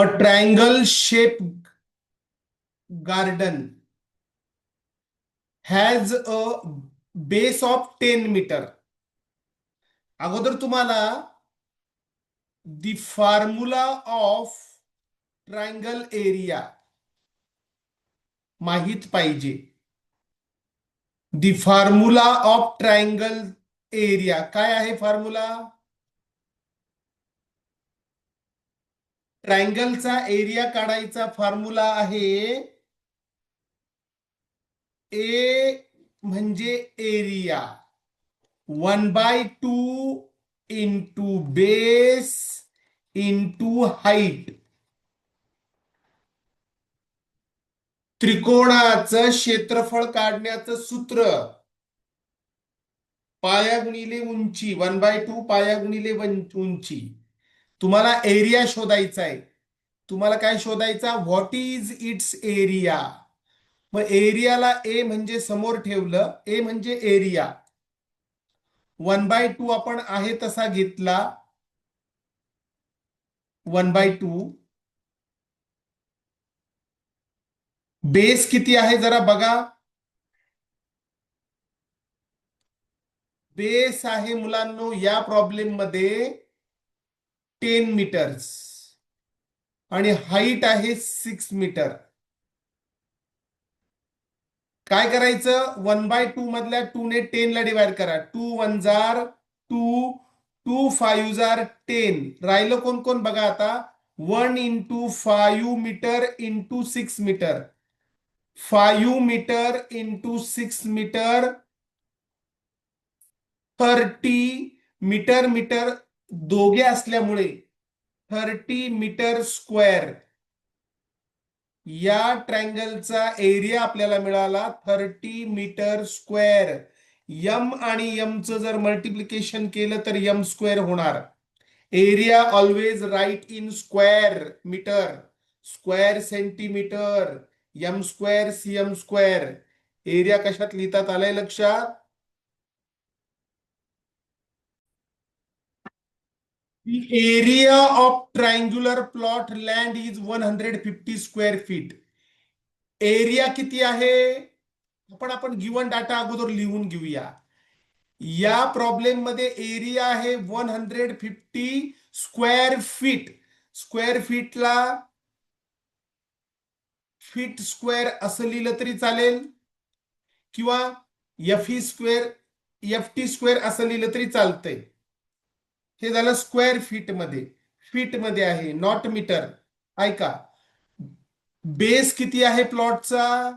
A triangle shaped garden has a base of 10 meter. अगोदर तुम्हाला the formula of triangle area माहीत पाहिजे. The formula of triangle area काय आहे formula? ट्रायंगलचा एरिया काढायचा फॉर्म्युला आहे. ए म्हणजे area. One by two into base into height. त्रिकोणाचं क्षेत्रफळ काढण्याचं सूत्र. पाया गुणिले उंची. वन बाय टू पाया गुणिले उंची. तुम्हाला एरिया शोधायचा आहे. तुम्हाला काय शोधायचा? व्हॉट इज इट्स एरिया मग एरियाला ए म्हणजे समोर ठेवलं. ए म्हणजे एरिया वन बाय टू आपण आहे तसा घेतला. वन बाय टू बेस किती आहे जरा बघा. बेस आहे मुलांनो या प्रॉब्लेममध्ये. Ten metres. आणि हाईट आहे सिक्स मीटर. काय करायचं? वन बाय टू मधल्या टू ने टेन ला डिवाइड करा. टू वन जार टू टू फाईव्ह जार टेन. राहिलं कोण कोण? बघा आता. One into five metre into six metre. Five metre into six metre thirty metre metre दोघे असल्यामुळे थर्टी मीटर स्क्वेअर या ट्रँगलचा एरिया आपल्याला मिळाला थर्टी मीटर स्क्वेअर यम आणि यमचं जर मल्टिप्लिकेशन केलं तर यम स्क्वेअर होणार. Area always write in square metre square centimetre M square CM square area कशात लिहितात आलंय लक्षात? The area of triangular plot land is 150 square feet. Area किती आहे? आपण आपण गिवन डाटा अगोदर लिहून घेऊया. या प्रॉब्लेममध्ये एरिया आहे one hundred fifty square feet square फीटला feet square असं लिहिलं तरी चालेल. किंवा F E square F T square असं लिहिलं तरी चालतंय. हे झालं स्क्वेअर फीटमध्ये. फीटमध्ये आहे नॉट मीटर ऐका. बेस किती आहे प्लॉटचा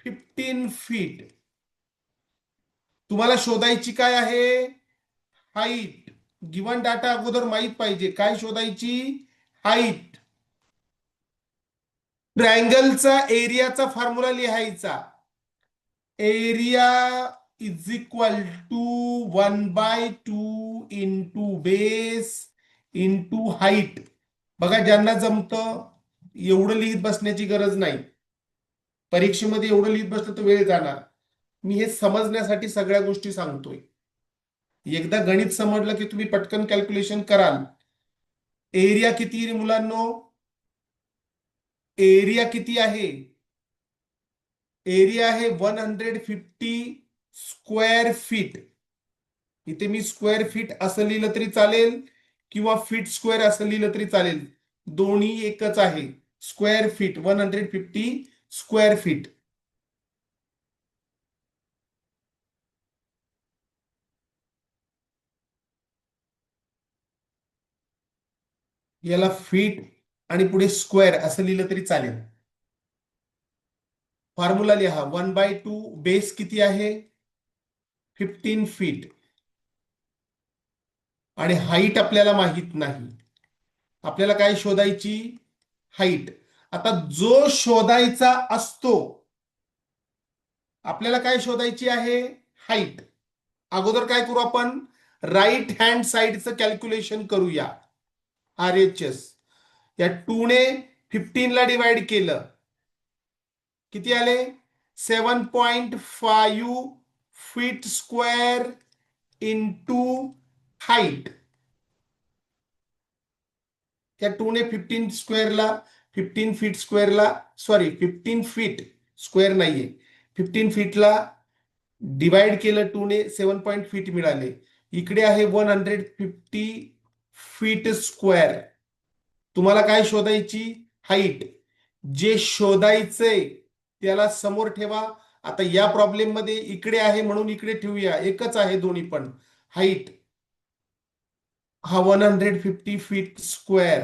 फिफ्टीन फीट तुम्हाला शोधायची काय आहे? हाईट गिवन डाटा अगोदर माहीत पाहिजे. काय शोधायची? हाईट ट्रायंगलचा एरियाचा फॉर्म्युला लिहायचा. Area is equal to one by two into base into height बघा ज्यांना जमतं एवढं लिहित बसण्याची गरज नाही. परीक्षेमध्ये एवढं लिहित बसलं तर वेळ जाणार. मी हे समजण्यासाठी सगळ्या गोष्टी सांगतोय. एकदा गणित समजलं की तुम्ही पटकन कॅल्क्युलेशन कराल. एरिया किती रे मुलांनो? एरिया किती आहे? एरिया आहे one hundred fifty square feet इथे मी स्क्वेअर फीट असं लिहिलं तरी चालेल किंवा फीट स्क्वेअर असं लिहिलं तरी चालेल. दोन्ही एकच आहे. Square feet one hundred fifty square feet याला फीट आणि पुढे स्क्वेअर असं लिहिलं तरी चालेल. फॉर्म्युला लिहा. वन बाय टू बेस किती आहे? फिफ्टीन फीट आणि हाईट आपल्याला माहीत नाही. आपल्याला काय शोधायची? हाईट आता जो शोधायचा असतो आपल्याला काय शोधायची आहे? हाईट अगोदर काय करू आपण? राईट हँड साइडचं कॅल्क्युलेशन करूया. आर एच एस या टू ने फिफ्टीन ला डिवाइड केलं. किती आले? Seven point five feet square into height. त्या टू ने फिफ्टीन स्क्वेअरला फिफ्टीन फीट स्क्वेअरला सॉरी फिफ्टीन फीट स्क्वेअर नाहीये. फिफ्टीन फीटला डिवाइड केलं टू ने सेवन पॉईंट फीट मिळाले. इकडे आहे one hundred fifty feet square तुम्हाला काय शोधायची? हाईट जे शोधायचंय त्याला समोर ठेवा. आता या प्रॉब्लेममध्ये इकडे आहे म्हणून इकडे ठेवूया. एकच आहे दोन्ही पण. हाईट हा one hundred fifty feet square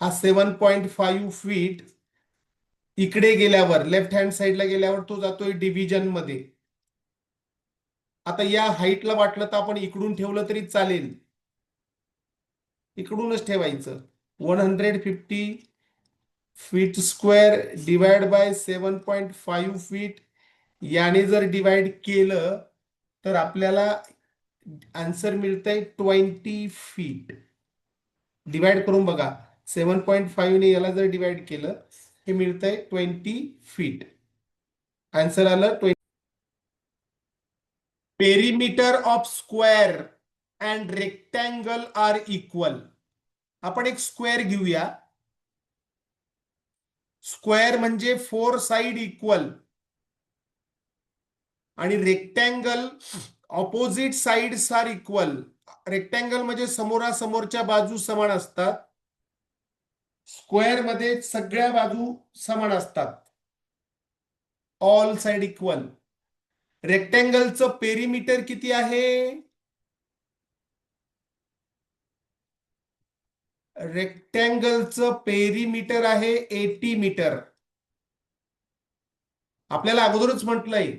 हा सेवन पॉईंट फाईव्ह फीट इकडे गेल्यावर लेफ्ट हँड साईडला गेल्यावर तो जातोय डिव्हिजनमध्ये. आता या हाईटला वाटलं तर आपण इकडून ठेवलं तरी चालेल. इकडूनच ठेवायचं. One hundred fifty feet square divide by seven point five feet याने जर डिवाइड केलं तर आपल्याला आन्सर मिळतंय ट्वेंटी फीट. डिवाइड करून बघा सेवन पॉईंट फाईव्हने याला जर डिवाइड केलं हे मिळतंय ट्वेंटी फीट. आन्सर आलं twenty perimeter of square and rectangle are equal आपण एक स्क्वेअर घेऊया. स्क्वेअर म्हणजे फोर साइड इक्वल. आणि rectangle opposite side are equal. Rectangle म्हणजे समोरासमोरच्या बाजू समान असतात. स्क्वेअरमध्ये सगळ्या बाजू समान असतात. All side equal. रेक्टँगलचं पेरिमीटर किती आहे? रेक्टँगलचं पेरीमीटर आहे एटी मीटर आपल्याला अगोदरच म्हटलंय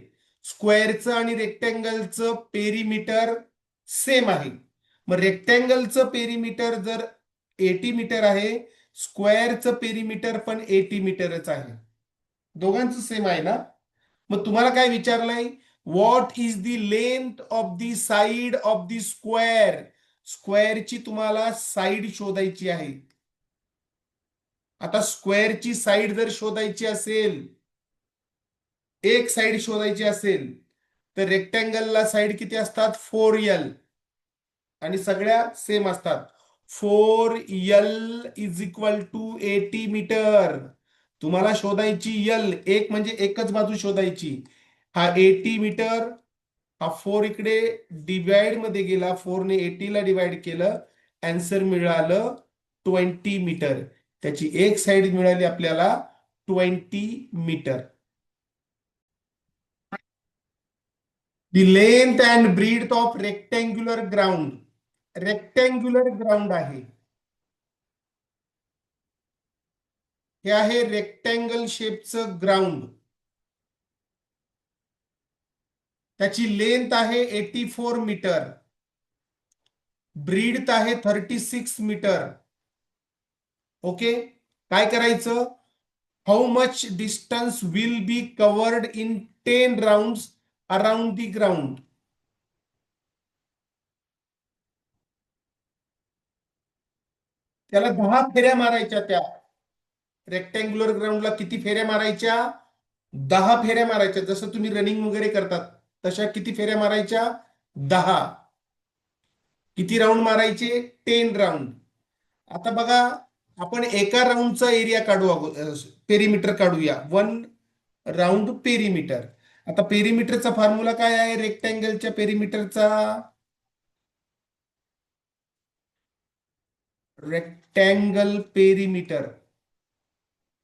स्क्वेअरचं आणि रेक्टँगलचं पेरीमीटर सेम आहे. मग रेक्टँगलचं पेरीमीटर जर एटी मीटर आहे स्क्वेअरचं पेरीमीटर पण एटी मीटरच आहे. दोघांचं सेम आहे ना? मग तुम्हाला काय विचारलंय? What is the length of the side of the square स्क्वेअरची तुम्हाला साइड शोधायची आहे. आता स्क्वेअरची साइड जर शोधायची असेल एक साइड शोधायची असेल तर रेक्टँगलला साइड किती असतात? फोर एल आणि सगळ्या सेम असतात. Four L is equal to eighty metre तुम्हाला शोधायची यल एक म्हणजे एकच बाजू शोधायची. हा एटी मीटर हा फोर इकडे डिवाइडमध्ये गेला. फोरने एटीला डिवाइड केलं. अँसर मिळालं ट्वेंटी मीटर त्याची एक साइड मिळाली आपल्याला twenty metre the length and breadth of rectangular ground rectangular ground आहे. हे आहे रेक्टँगल शेपचं ग्राउंड त्याची लेंथ आहे एटी फोर मीटर. ब्रीड आहे थर्टी सिक्स मीटर. ओके? काय करायचं? How much distance will be covered in ten round around the ground त्याला दहा फेऱ्या मारायच्या त्या. रेक्टँग्युलर ग्राउंडला किती फेऱ्या मारायच्या? दहा फेऱ्या मारायच्या. जसं तुम्ही रनिंग वगैरे करतात. तशा किती फेऱ्या मारायच्या? दहा. किती राऊंड मारायचे? टेन राऊंड आता बघा आपण एका राऊंडचा एरिया काढू पेरीमीटर काढूया. वन राऊंड पेरीमीटर आता पेरीमीटरचा फॉर्म्युला काय आहे? रेक्टँगलच्या पेरीमीटरचा rectangle perimeter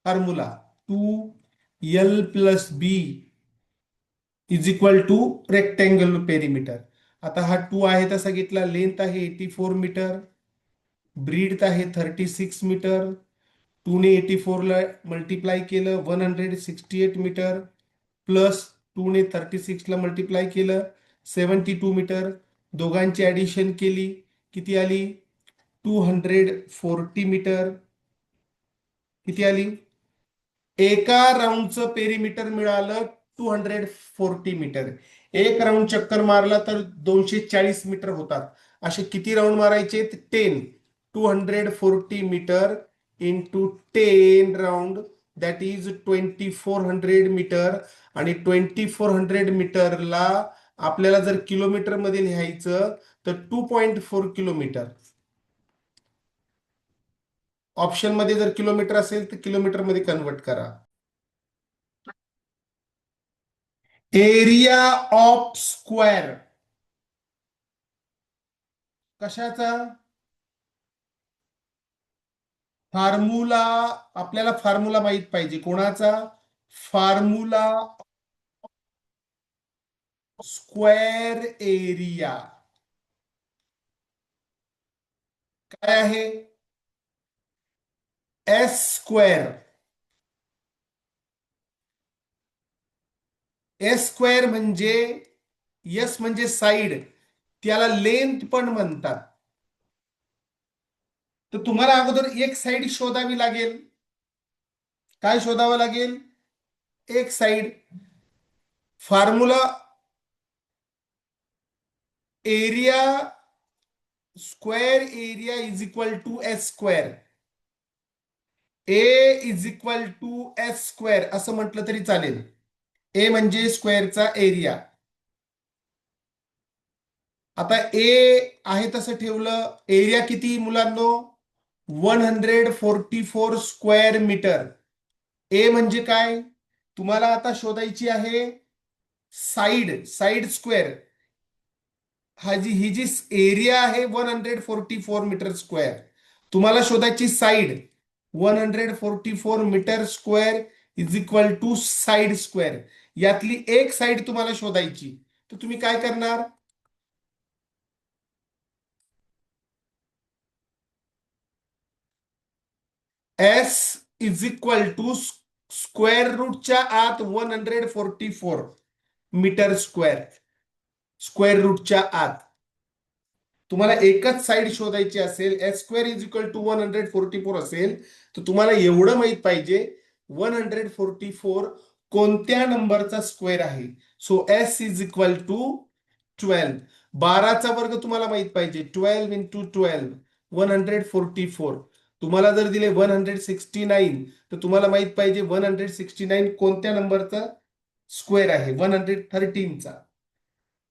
formula two L plus B is equal to rectangle perimeter आता हा टू आहे तसा घेतला. लेंथ आहे एटी फोर मीटर ब्रीड आहे थर्टी सिक्स मीटर टूने एटी फोरला मल्टिप्लाय केलं one hundred sixty eight metre plus टूने thirty सिक्सला मल्टिप्लाय केलं सेवन्टी टू मीटर दोघांची ॲडिशन केली. किती आली? टू हंड्रेड फोर्टी मीटर किती आली? एका राऊंडचं पेरिमीटर मिळालं टू हंड्रेड फोर्टी मीटर. एक राऊंड चक्कर मारला तर दोनशे चाळीस मीटर होतात. असे किती राऊंड मारायचे? Ten two hundred forty metre into ten round that is twenty four hundred metre. आणि ट्वेंटी फोर हंड्रेड मीटरला आपल्याला जर किलोमीटरमध्ये लिहायचं तर टू पॉइंट फोर किलोमीटर ऑप्शनमध्ये जर किलोमीटर असेल तर किलोमीटरमध्ये कन्वर्ट करा. Area of square. कशाचा? फॉर्म्युला आपल्याला फॉर्म्युला माहीत पाहिजे. कोणाचा? Formula square area. काय आहे? S square. एस स्क्वेअर म्हणजे एस म्हणजे साइड त्याला लेंथ पण म्हणतात. तर तुम्हाला अगोदर एक साईड शोधावी लागेल. काय शोधावं लागेल? एक side formula area square area is equal to S square A is equal to S square असं म्हटलं तरी चालेल. ए म्हणजे स्क्वेअरचा एरिया आता ए आहे तसं ठेवलं एरिया किती मुलांनो? One hundred forty four square metre A म्हणजे काय? तुम्हाला आता शोधायची आहे साइड साइड स्क्वेअर हा जी ही जी एरिया आहे one hundred forty four metre square तुम्हाला शोधायची side one hundred forty four metre square is equal to side square यातली एक साइड तुम्हाला शोधायची. तर तुम्ही काय करणार? S is equal to square रूटच्या आत one hundred forty four metre square square रूटच्या आत. तुम्हाला एकच साइड शोधायची असेल S square is equal to one hundred forty four असेल तर तुम्हाला एवढं माहीत पाहिजे वन हंड्रेड फोर्टी फोर कोणत्या नंबरचा स्क्वेअर आहे? So S is equal to twelve. बाराचा वर्ग तुम्हाला माहीत पाहिजे. Twelve into twelve one hundred forty four तुम्हाला जर दिले वन हंड्रेड सिक्स्टी नाईन तर तुम्हाला माहीत पाहिजे वन हंड्रेड सिक्स्टी नाईन कोणत्या नंबरचा स्क्वेअर आहे? वन हंड्रेड थर्टीनचा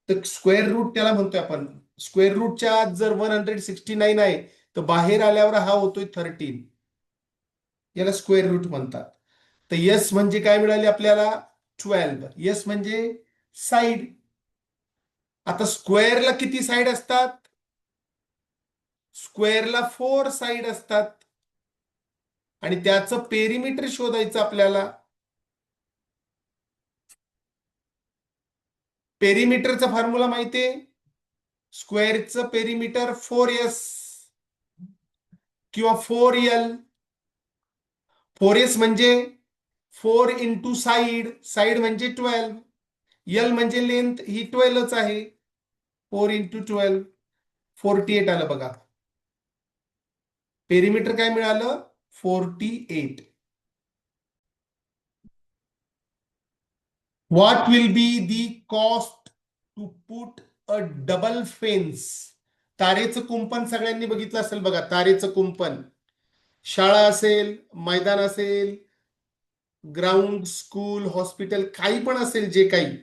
तर स्क्वेअर रूट त्याला म्हणतोय आपण. स्क्वेअर रूटच्या आत जर वन हंड्रेड सिक्स्टी नाईन आहे तर बाहेर आल्यावर हा होतोय थर्टीन याला स्क्वेअर रूट म्हणतात. तर यस म्हणजे काय मिळाले आपल्याला? ट्वेल्व यस म्हणजे साइड आता स्क्वेअरला किती साइड असतात? स्क्वेअरला फोर साइड असतात. आणि त्याचं पेरिमीटर शोधायचं आपल्याला. पेरिमीटरचा फॉर्म्युला माहितीये? स्क्वेअरचं पेरिमीटर फोर एस किंवा फोर एल फोर एस म्हणजे फोर इंटू साइड साइड म्हणजे ट्वेल्व. यल म्हणजे लेंथ ही ट्वेल्वच आहे. Four into twelve forty eight आलं बघा. पेरिमीटर काय मिळालं? Forty eight what will be the cost to put a double fence तारेचं कुंपण सगळ्यांनी बघितलं असेल बघा तारेचं कुंपण. शाळा असेल मैदान असेल ग्राउंड स्कूल हॉस्पिटल काही पण असेल जे काही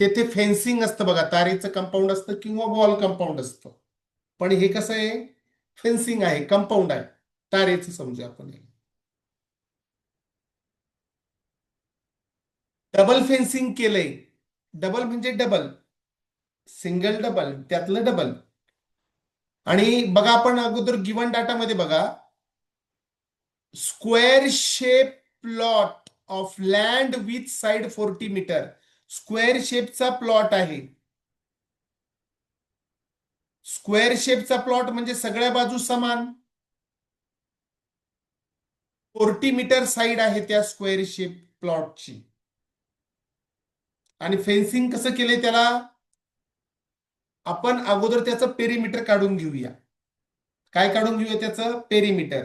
तेथे फेन्सिंग असतं बघा. तारेचं कंपाऊंड असतं किंवा वॉल कंपाऊंड असतं. पण हे कसं आहे? फेन्सिंग आहे कंपाऊंड आहे. तारेचं समजू आपण डबल फेन्सिंग केलंय. डबल म्हणजे डबल सिंगल डबल त्यातलं डबल आणि बघा आपण अगोदर गिवन डाटामध्ये बघा. Square shape plot of land with side forty metre square शेपचा plot आहे. स्क्वेअर शेपचा प्लॉट म्हणजे सगळ्या बाजू समान. फोर्टी मीटर साइड आहे त्या स्क्वेअर शेप प्लॉटची आणि फेन्सिंग कसं केलंय त्याला? आपण अगोदर त्याचं पेरीमीटर काढून घेऊया. काय काढून घेऊया त्याचं? पेरीमीटर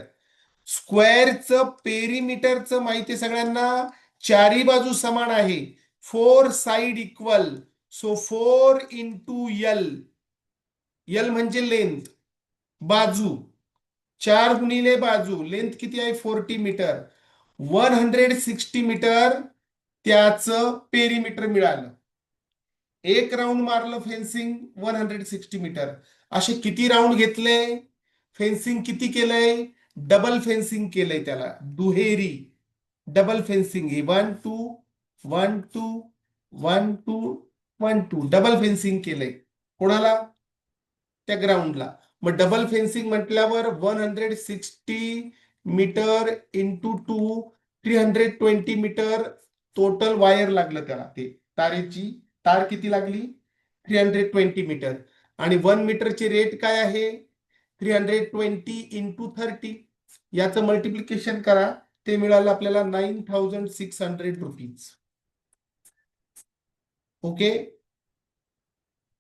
स्क्वेअरचं पेरिमीटरचं माहिती सगळ्यांना? चारी बाजू समान आहे. Four side equal. So four into L. L म्हणजे लेंथ. बाजू. चार गुणिले बाजू. लेंथ किती आहे? Forty metre. One hundred sixty metre त्याचं पेरीमीटर मिळालं. एक राऊंड मारलं fencing one hundred sixty metre. असे किती राऊंड घेतले? फेन्सिंग किती केलंय? डबल फेन्सिंग केलंय त्याला. दुहेरी. डबल फेन्सिंग हे. One two one two one two one two double fencing केलंय. कोणाला? त्या ग्राउंडला मग डबल फेन्सिंग म्हटल्यावर one hundred sixty metre into two three hundred twenty metre total wire लागलं त्याला ते. तारेची. तार किती लागली? थ्री हंड्रेड ट्वेंटी मीटर आणि वन मीटरची रेट काय आहे? Three hundred twenty into thirty याचं मल्टिप्लिकेशन करा. ते मिळालं आपल्याला nine thousand six hundred rupees okay